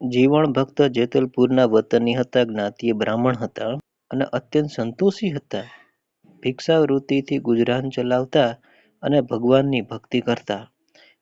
જીવણ ભક્ત જેતલપુરના વતની હતા, જ્ઞાતિએ બ્રાહ્મણ હતા અને અત્યંત સંતોષી હતા. ભિક્ષાવૃત્તિથી ગુજરાન ચલાવતા અને ભગવાનની ભક્તિ કરતા.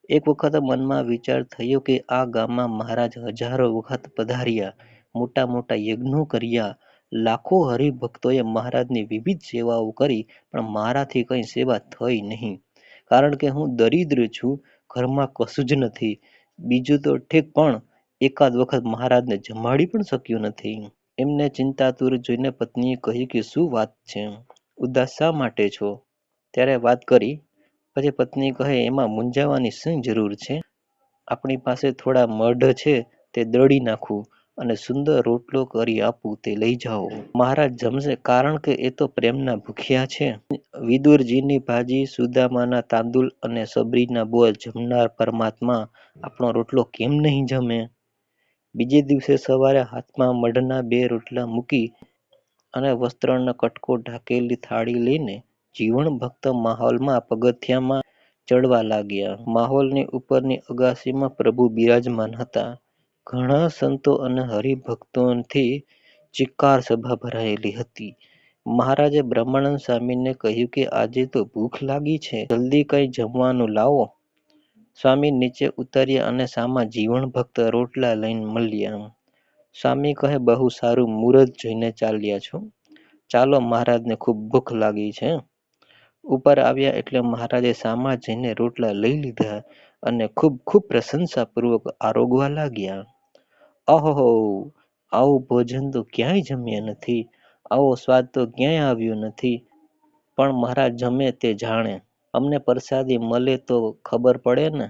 એક વખત મનમાં વિચાર થયો કે આ ગામમાં મહારાજ હજારો વખત પધાર્યા મોટા મોટા યજ્ઞો કર્યા, લાખો હરિભક્તોએ મહારાજની વિવિધ સેવાઓ કરી, પણ મારાથી કંઈ સેવા થઈ નહીં. કારણ કે હું દરિદ્ર છું, ઘરમાં કશું જ નથી. બીજું તો ઠીક પણ એકાદ વખત મહારાજને જમાડી પણ શક્યો નથી. એમને ચિંતાતુર જોઈને પત્નીએ કહ્યું કે શું વાત છે? ઉદાસ શા માટે છો? ત્યારે વાત કરી. પછી પત્ની કહે, એમાં મૂંઝાવાની શું જરૂર છે? આપણી પાસે થોડા મઢ છે, તે દળી નાખું અને સુંદર રોટલો કરી આપું, તે લઈ જાઓ. મહારાજ જમશે, કારણ કે એ તો પ્રેમના ભૂખ્યા છે. વિદુરજીની ભાજી, સુદામાના તાંદુલ અને સબરીના બોલ જમનાર પરમાત્મા આપણો રોટલો કેમ નહીં જમે? બીજે દિવસે સવારે હાથમાં મઢના બે રોટલા મૂકી અને વસ્ત્રનો કટકો ઢાંકેલી થાળી લઈને જીવણ ભક્ત માહોલમાં પગથિયામાં ચડવા લાગ્યા. માહોલની ઉપરની અગાસીમાં પ્રભુ બિરાજમાન હતા. ઘણા સંતો અને હરિભક્તોથી ચિકાર સભા ભરાયેલી હતી. મહારાજે બ્રહ્માનંદ સ્વામીને કહ્યું કે આજે તો ભૂખ લાગી છે. જલ્દી કંઈ જમવાનું લાવો. સ્વામી નીચે ઉતર્યા અને સામા જીવણ ભક્ત રોટલા લઈને મળ્યા સ્વામી કહે, બહુ સારું મુહૂર્ત જોઈને ચાલ્યા છો. ચાલો મહારાજને ખૂબ ભૂખ લાગી છે. ઉપર આવ્યા એટલે મહારાજે સામા જઈને રોટલા લઈ લીધા અને ખૂબ ખૂબ પ્રશંસાપૂર્વક આરોગવા લાગ્યા. અહો આવું ભોજન તો ક્યાંય જમ્યા નથી. આવો સ્વાદ તો ક્યાંય આવ્યો નથી. પણ મહારાજ જમે તે જાણે. અમને પ્રસાદી મળે તો ખબર પડે ને?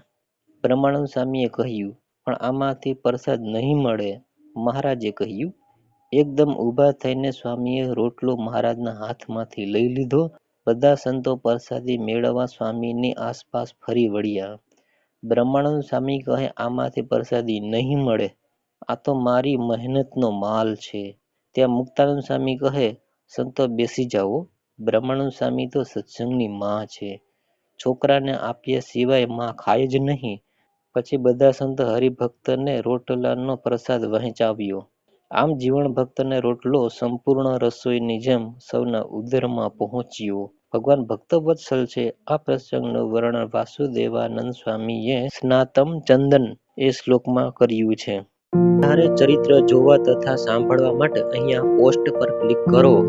બ્રહ્માનંદ સ્વામીએ કહ્યું, પણ આમાંથી પ્રસાદ નહીં મળે, મહારાજે કહ્યું. એકદમ ઊભા થઈને સ્વામીએ રોટલો મહારાજના હાથમાંથી લઈ લીધો. બધા સંતો પ્રસાદી મેળવવા સ્વામીની આસપાસ ફરી વળ્યા. બ્રહ્માનંદ સ્વામી કહે, આમાંથી પ્રસાદી નહીં મળે. આ તો મારી મહેનતનો માલ છે. ત્યાં મુક્તાનંદ સ્વામી કહે, સંતો બેસી જાઓ. બ્રહ્માનંદ સ્વામી તો સત્સંગની માં છે. છોકરાને આપ્યા સિવાયમાં ખાય જ નહીં. પછી બધા સંત હરિભક્તને રોટલાનો પ્રસાદ વહેંચાવ્યો. આમ જીવણ ભક્તને રોટલો સંપૂર્ણ રસોઈની જેમ સૌના ઉદરમાં પહોંચ્યો. ભગવાન ભક્તવત્સલ છે. આ પ્રસંગનું વર્ણન વાસુદેવાનંદ સ્વામીએ સ્નાતમ ચંદન એ શ્લોકમાં કર્યું છે. તારે ચરિત્ર જોવા તથા સાંભળવા માટે અહીંયા પોસ્ટ પર ક્લિક કરો.